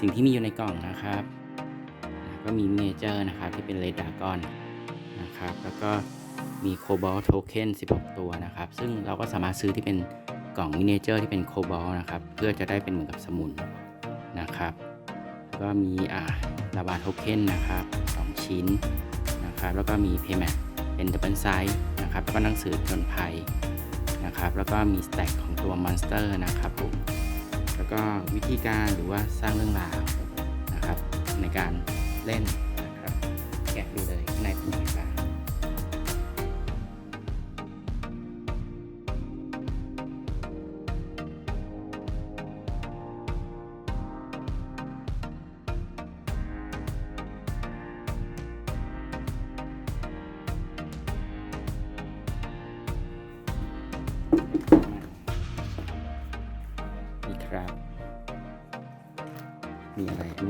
สิ่งที่มีอยู่ในกล่องนะครับ ก็มีมินิเจอร์นะครับที่เป็นเลดากอนนะครับแล้วก็มีโคบอลโทเค็น16 ตัวนะครับ ซึ่งเราก็สามารถซื้อที่เป็นกล่องมินิเจอร์ที่เป็นโคบอลนะครับ เพื่อจะได้เป็นเหมือนกับสมุนนะครับแล้วก็มีอ่าลาวาโทเค็นนะครับ 2 ชิ้นนะครับ แล้วก็มีเพย์แมทเป็นดับเบิลไซส์นะครับแล้วก็หนังสือจนภัยนะครับ แล้วก็มีสแต็กของตัวมอนสเตอร์นะครับผม ก็วิธีการหรือว่าสร้างเรื่องราวนะครับในการเล่นนะครับแกะดูเลย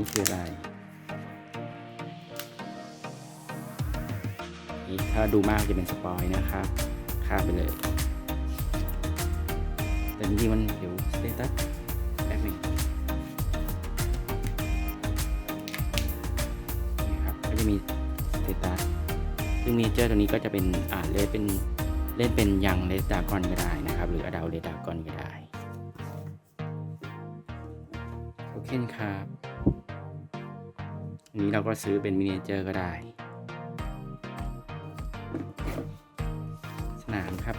นี้คืออะไรนี่ถ้าดูมากจะเป็นสปอยนะครับข้ามไปเลย แต่จริงๆมันเดี๋ยวสเตตัสแป๊บหนึ่งนี่ครับก็จะมีสเตตัสซึ่งเนเจอร์ตัวนี้ก็จะเป็นอ่านเล่นเป็นเล่นเป็นยังเลสดากอนก็ได้นะครับ หรืออดาวเลสดากอนก็ได้โอเคครับ อันนี้เราก็ซื้อเป็นมินิเจอร์ก็ได้ สนามครับ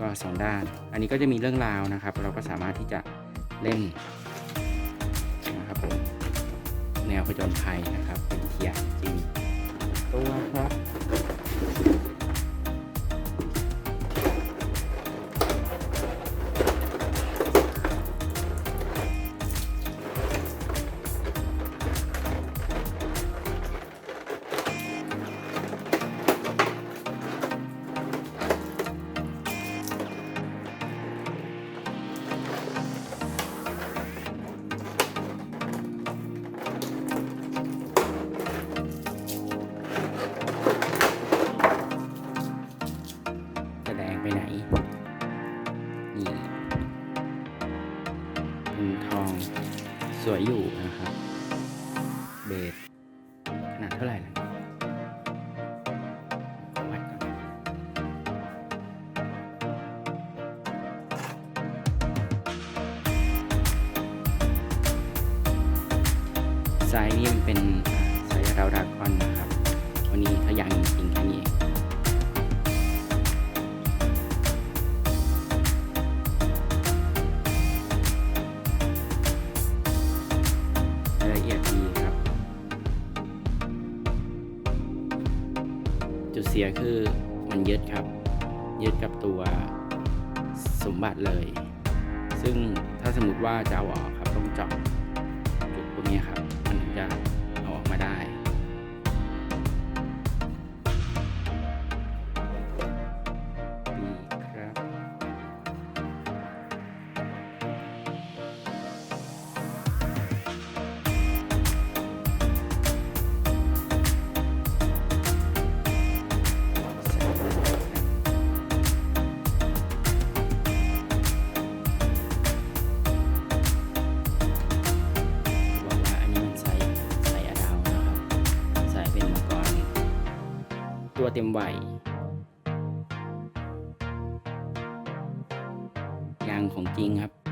ก็สองด้าน อันนี้ก็จะมีเรื่องราวนะครับ เราก็สามารถที่จะเล่นนะครับผมแนวผจญภัยนะครับเป็นเทียร์จริงตัวครับ ไปไหน นี่เป็นทองสวยอยู่นะครับ เบสขนาดเท่าไหร่ล่ะวัดก่อนไซส์นี่มันเป็นอ่าไซส์ราวดากอนนะครับ สียคือมันยึดครับ ยึดกับตัวสมบัติเลย ซึ่งถ้าสมมติว่าจะเอาออกครับต้องเจาะจุดพวกนี้ครับ มันถึงจะ ตัวเต็มวัยยางของจริงครับ